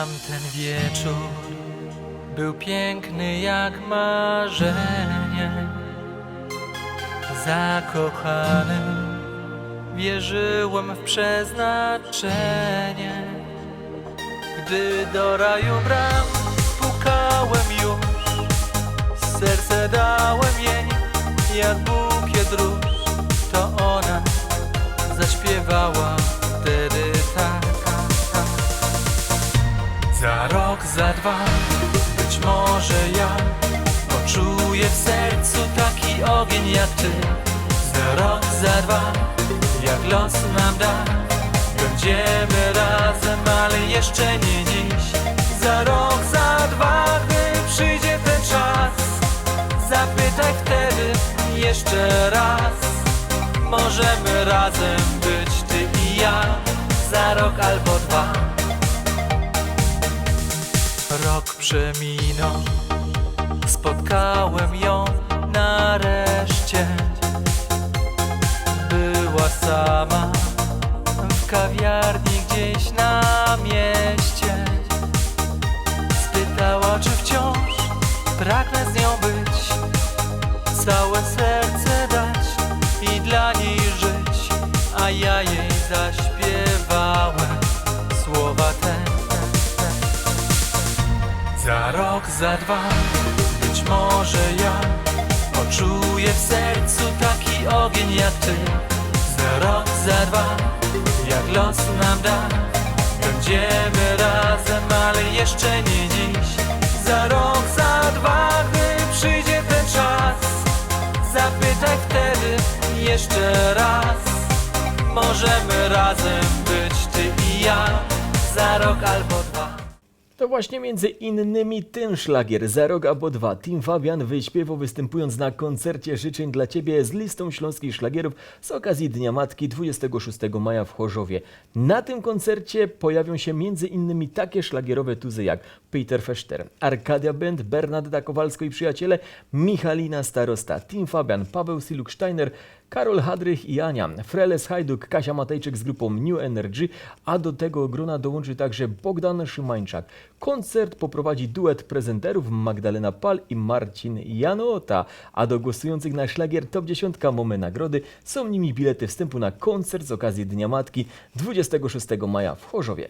Tamten wieczór był piękny jak marzenie. Zakochany wierzyłem w przeznaczenie. Gdy do raju bram pukałem już, serce dałem jej jak bukiet róż. To ona zaśpiewała Za rok, za dwa, być może ja poczuję w sercu taki ogień jak ty. Za rok, za dwa, jak los nam da, będziemy razem, ale jeszcze nie dziś. Za rok, za dwa, gdy przyjdzie ten czas, zapytaj wtedy jeszcze raz. Możemy razem być ty i ja, za rok albo dwa. Rok przeminął, spotkałem ją nareszcie. Była sama w kawiarni gdzieś na mieście. Spytała, czy wciąż pragnę z nią być, całe serce dać Za dwa, być może ja poczuję w sercu taki ogień jak ty. Za rok, za dwa, jak los nam da, będziemy razem, ale jeszcze nie dziś. Za rok, za dwa, gdy przyjdzie ten czas, zapytaj wtedy jeszcze raz. Możemy razem być ty i ja, za rok albo. To właśnie między innymi ten szlagier za rok albo dwa Tim Fabian wyśpiewał występując na koncercie życzeń dla Ciebie z listą śląskich szlagierów z okazji Dnia Matki 26 maja w Chorzowie. Na tym koncercie pojawią się między innymi takie szlagierowe tuzy jak Peter Fester, Arkadia Band, Bernadetta Kowalsko i przyjaciele, Michalina Starosta, Tim Fabian, Paweł Siluk-Steiner, Karol Hadrych i Ania, Freles Hajduk, Kasia Matejczyk z grupą New Energy, a do tego grona dołączy także Bogdan Szymańczak. Koncert poprowadzi duet prezenterów Magdalena Pal i Marcin Janota, a do głosujących na szlagier Top 10 Mamy Nagrody są nimi bilety wstępu na koncert z okazji Dnia Matki 26 maja w Chorzowie.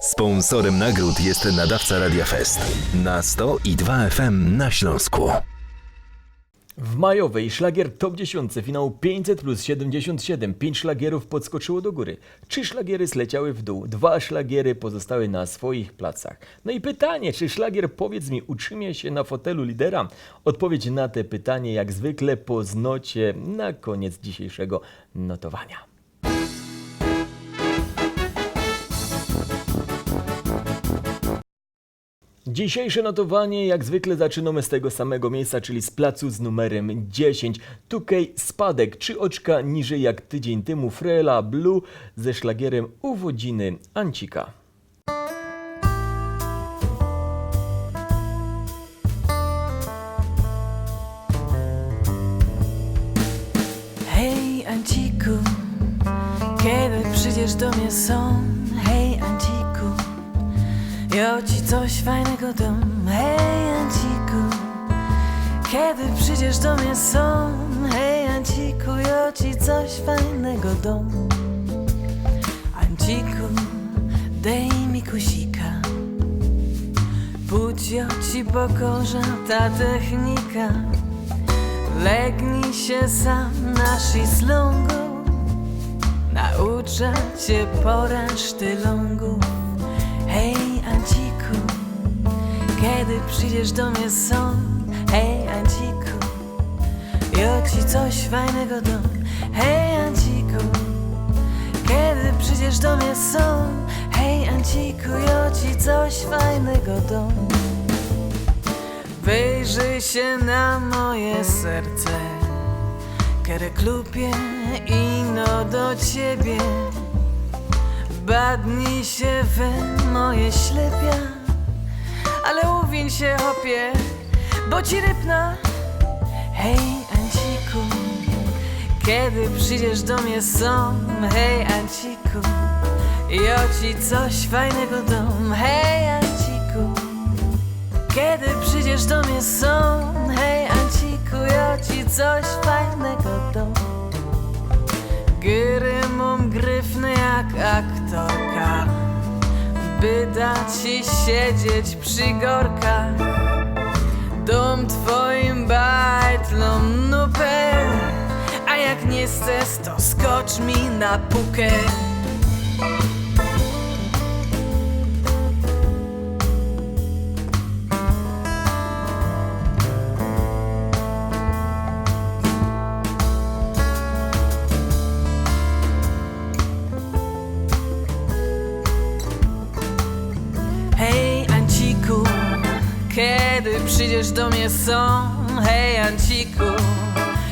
Sponsorem nagród jest nadawca Radia Fest na 100 i 2 FM na Śląsku. W majowej szlagier top 10 finał 500 plus 77. 5 szlagierów podskoczyło do góry. Trzy szlagiery zleciały w dół. Dwa szlagiery pozostały na swoich placach. No i pytanie, czy szlagier powiedz mi utrzymie się na fotelu lidera? Odpowiedź na te pytanie jak zwykle po znocie na koniec dzisiejszego notowania. Dzisiejsze notowanie jak zwykle zaczynamy z tego samego miejsca, czyli z placu z numerem 10. Tukej spadek, trzy oczka niżej jak tydzień temu Frela Blue ze szlagierem Uwodziny Ancika. Hej Anciku, kiedy przyjdziesz do mnie są? Ja ci coś fajnego dam. Hej Anciku, kiedy przyjdziesz do mnie są? Hej Anciku, ja ci coś fajnego dam. Anciku, dej mi kusika. Budź ja ci pokorza ta technika. Legnij się sam na szezlongu Nauczę cię sztylongów Hej Kiedy przyjdziesz do mnie są Hej Anciku. Ja ci coś fajnego dam. Hej Anciku. Kiedy przyjdziesz do mnie są Hej Anciku Ja ci coś fajnego dam. Wyjrzyj się na moje serce. Kiedy klupie ino do ciebie Badnij się we moje ślepia Ale uwiń się hopie Bo ci rypna. Hej Anciku Kiedy przyjdziesz do mnie są Hej Anciku Ja ci coś fajnego dam. Hej Anciku Kiedy przyjdziesz do mnie są Hej Anciku, ja ci coś fajnego dam. Gry mam gryfny jak aktorka By dać ci siedzieć przy gorkach. Dom twoim bajtlom nupę. A jak nie chcesz, to skocz mi na pukę są. Hej Anciku,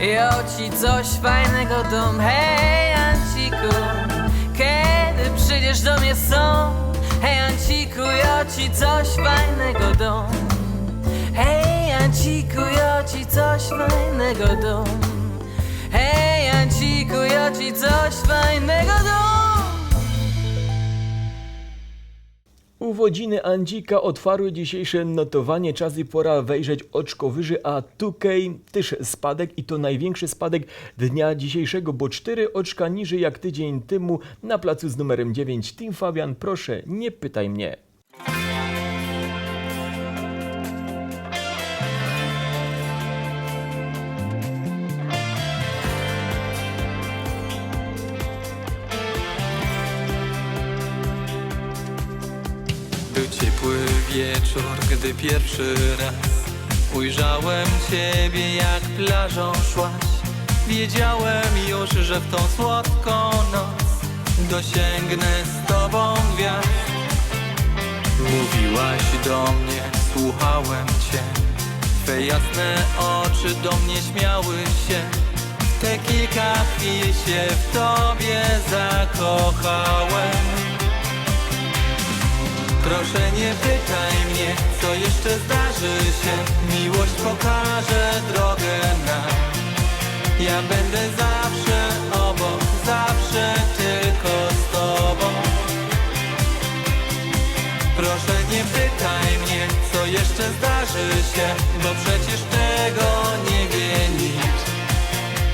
ja ci coś fajnego dom. Hej Anciku, kiedy przyjdziesz do mnie są? Hej Anciku, ja ci coś fajnego dom. Hej Anciku, ja ci coś fajnego dom. Hej Anciku, ja ci coś fajnego dom Uwodziny Andzika otwarły dzisiejsze notowanie. Czas i pora wejrzeć oczko wyżej, a tukej też spadek i to największy spadek dnia dzisiejszego, bo cztery oczka niżej jak tydzień temu na placu z numerem 9. Tim Fabian, proszę, nie pytaj mnie. Wieczór, gdy pierwszy raz Ujrzałem ciebie jak plażą szłaś. Wiedziałem już, że w tą słodką noc Dosięgnę z tobą gwiazd. Mówiłaś do mnie, słuchałem cię. Twe jasne oczy do mnie śmiały się. Te kilka chwil się w tobie zakochałem Proszę nie pytaj mnie, co jeszcze zdarzy się. Miłość pokaże drogę nam Ja będę zawsze obok, zawsze tylko z tobą. Proszę nie pytaj mnie, co jeszcze zdarzy się Bo przecież tego nie wie nikt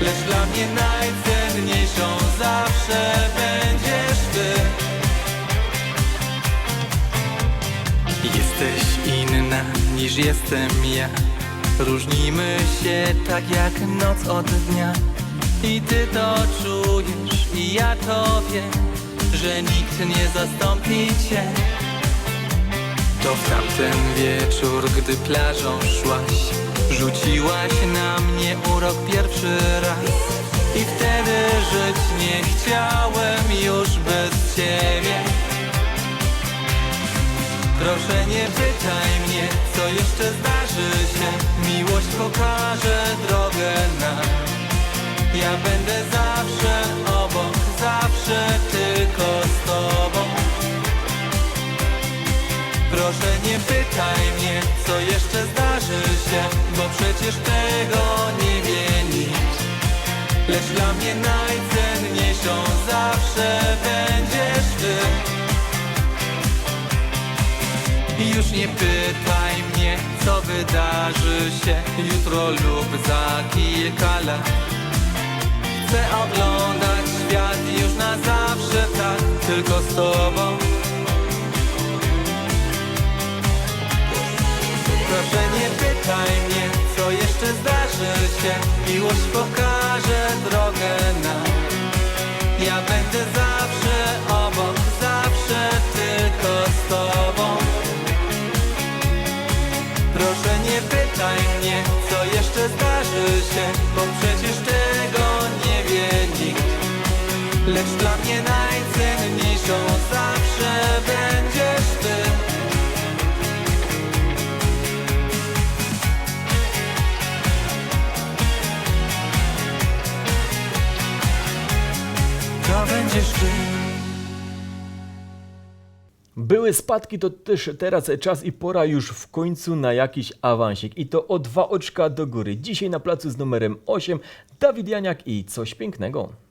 Lecz dla mnie najcenniejszą zawsze będziesz ty Jesteś inna niż jestem ja. Różnimy się tak jak noc od dnia. I ty to czujesz i ja to wiem Że nikt nie zastąpi cię. To w tamten wieczór, gdy plażą szłaś Rzuciłaś na mnie urok pierwszy raz. I wtedy żyć nie chciałem już bez ciebie Proszę nie pytaj mnie, co jeszcze zdarzy się. Miłość pokaże drogę nam Ja będę zawsze obok, zawsze tylko z tobą. Proszę nie pytaj mnie, co jeszcze zdarzy się Bo przecież tego nie wie nikt Lecz dla mnie najcenniejszą zawsze będziesz ty Już nie pytaj mnie, co wydarzy się jutro lub za kilka lat. Chcę oglądać świat już na zawsze tak, tylko z tobą. Proszę nie pytaj mnie, co jeszcze zdarzy się, miłość pokaże drogę nam. Ja będę zawsze obok, zawsze tylko z tobą. Proszę nie pytaj mnie, co jeszcze zdarzy się, bo przecież tego nie wie nikt. Lecz dla mnie najcenniejszą zawsze będziesz ty. To będziesz ty. Były spadki, to też teraz czas i pora już w końcu na jakiś awansik. I to o dwa oczka do góry. Dzisiaj na placu z numerem 8 Dawid Janiak i coś pięknego.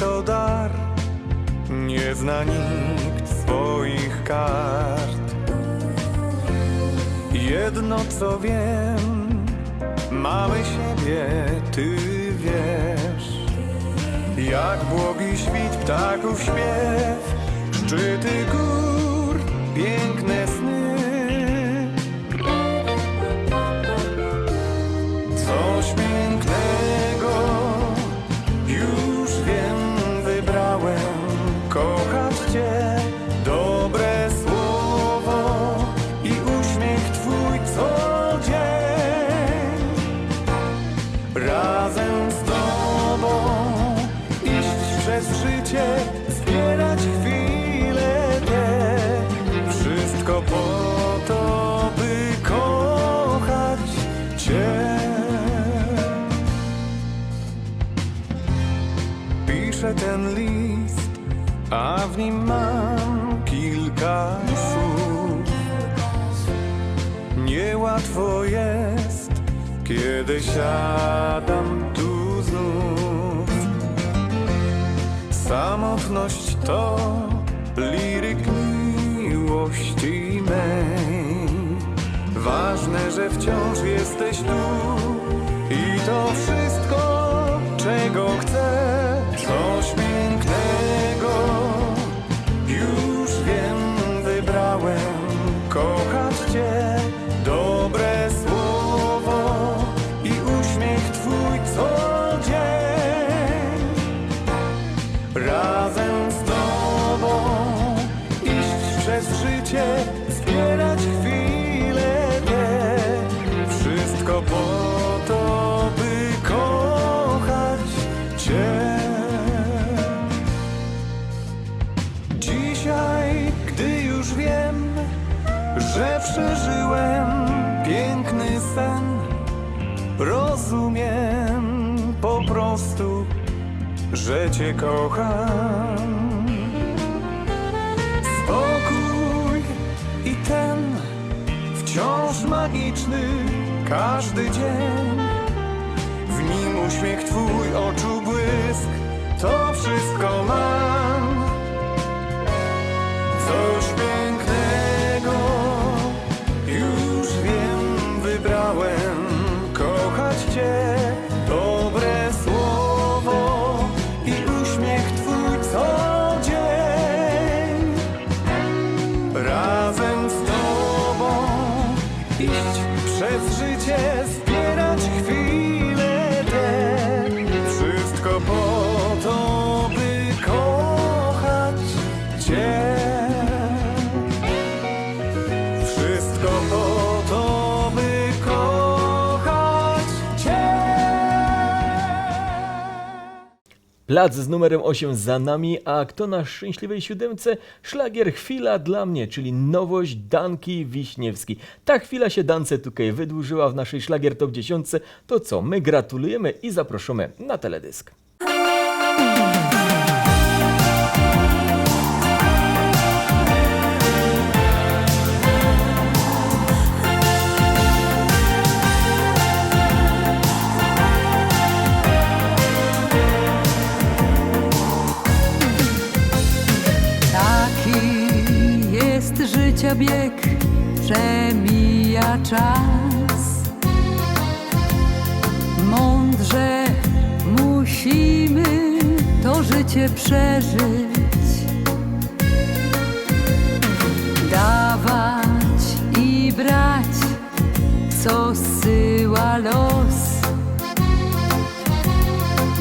To dar, nie zna nikt swoich kart. Jedno co wiem, mamy siebie, ty wiesz. Jak błogi świt ptaków śpiew, szczyty gór, piękne nim mam kilka słów. Niełatwo jest, kiedy siadam tu znów. Samotność to liryk miłości mej. Ważne, że wciąż jesteś tu i to wszystko, czego chcę. Coś że Cię kocham. Spokój i ten wciąż magiczny każdy dzień. W nim uśmiech Twój, oczu błysk, to wszystko mam. Coś pięknego Cię. Wszystko po to, by kochać Cię. Plac z numerem 8 za nami, a kto na szczęśliwej siódemce? Szlagier Chwila dla mnie, czyli nowość Danki Wiśniewski. Ta chwila się Dance tutaj wydłużyła w naszej Szlagier Top 10. To co, my gratulujemy i zaproszamy na teledysk. Życia bieg, przemija czas. Mądrze musimy to życie przeżyć. Dawać i brać, co zsyła los.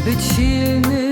Być silnym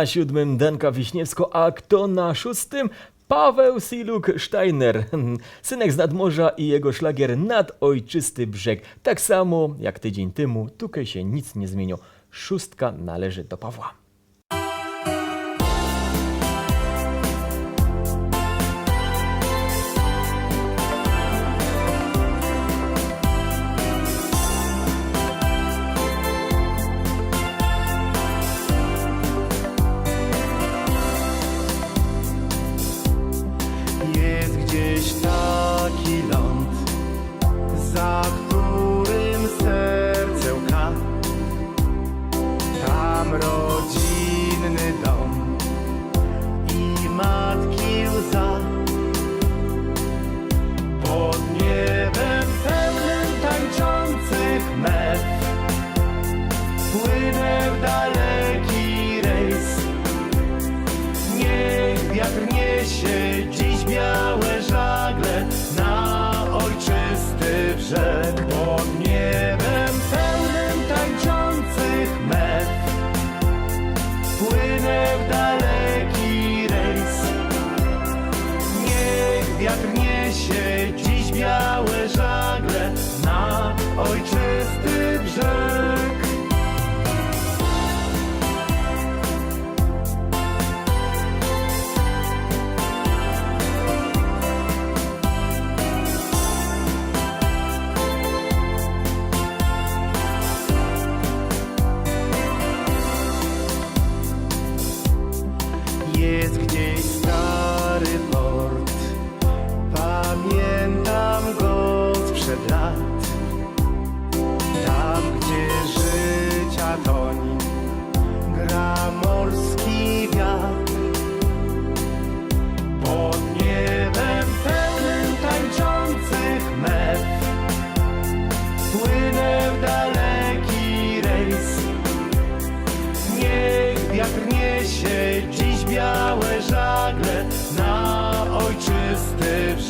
Na siódmym Danka Wiśniewsko, a kto na szóstym? Paweł Siluk Steiner, synek z nadmorza i jego szlagier nad ojczysty brzeg. Tak samo jak tydzień temu, tutaj się nic nie zmieniło. Szóstka należy do Pawła.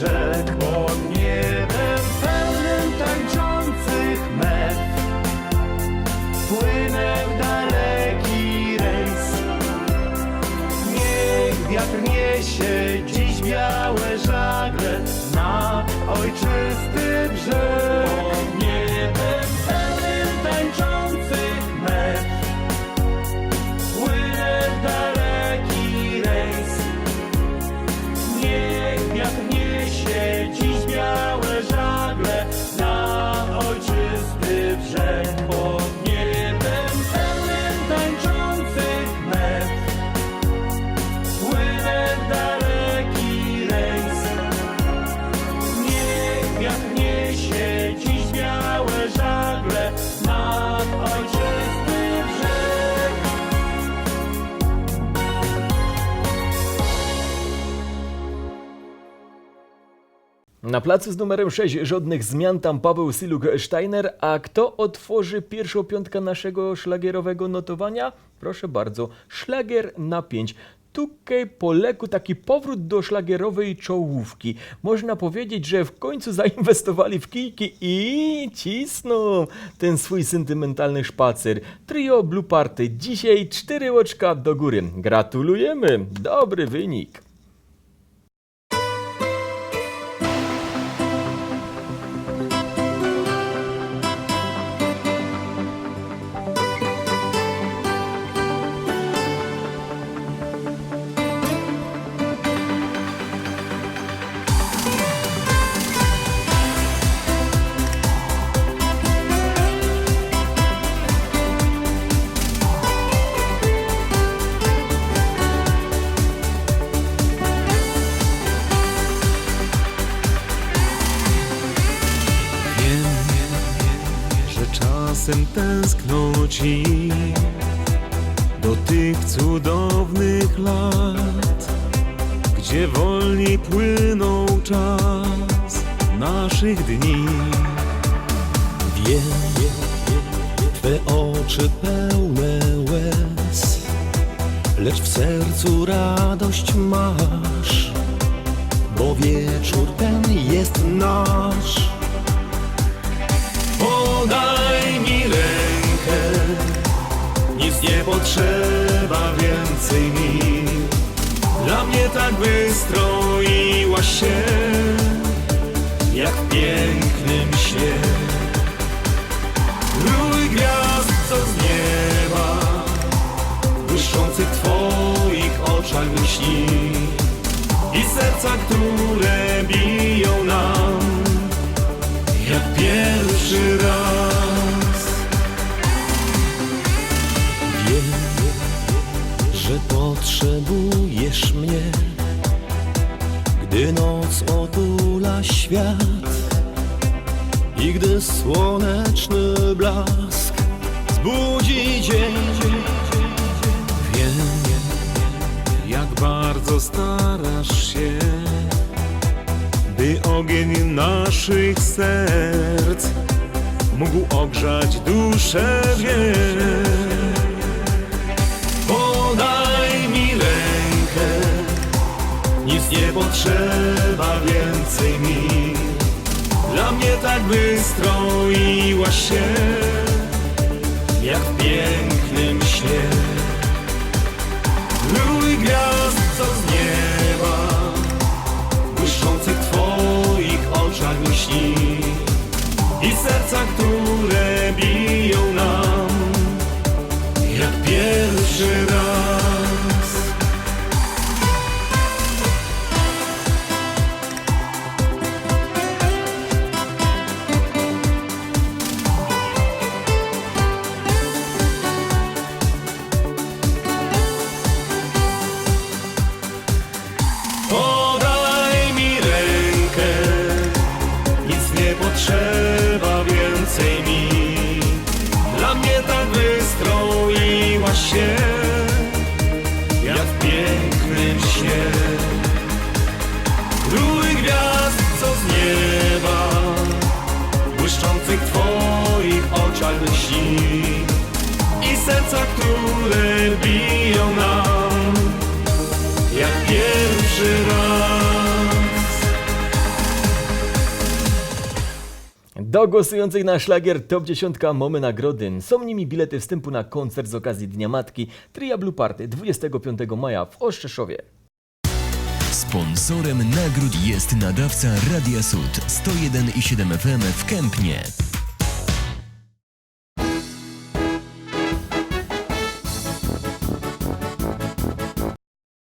że Na placu z numerem 6 żadnych zmian tam Paweł Siluk-Steiner, a kto otworzy pierwszą piątkę naszego szlagierowego notowania? Proszę bardzo, szlagier na 5. Tutaj po leku taki powrót do szlagierowej czołówki. Można powiedzieć, że w końcu zainwestowali w kijki i cisną ten swój sentymentalny szpacer. Trio Blue Party dzisiaj 4 oczka do góry. Gratulujemy, dobry wynik. Gdzie wolniej płynął czas naszych dni. Wiem, Twe oczy pełne łez, lecz w sercu radość masz, bo wieczór ten jest nasz. Podaj nic nie potrzeba więcej mi. Dla mnie tak wystroiłaś się, jak w pięknym śnie. Rój gwiazd, co z nieba, błyszczących w Twoich oczach myśli i serca, które słoneczny blask zbudzi dzień. Wiem, jak bardzo starasz się, by ogień naszych serc mógł ogrzać duszę wie. Podaj mi rękę, nic nie potrzeba więcej mi. Mnie tak wystroiłaś się, i serca, które biją nam jak pierwszy raz. Do głosujących na szlagier Top 10 mamy nagrody. Są nimi bilety wstępu na koncert z okazji Dnia Matki Tria Blue Party 25 maja w Oszczeszowie. Sponsorem nagród jest nadawca Radia Sud 101,7 FM w Kępnie.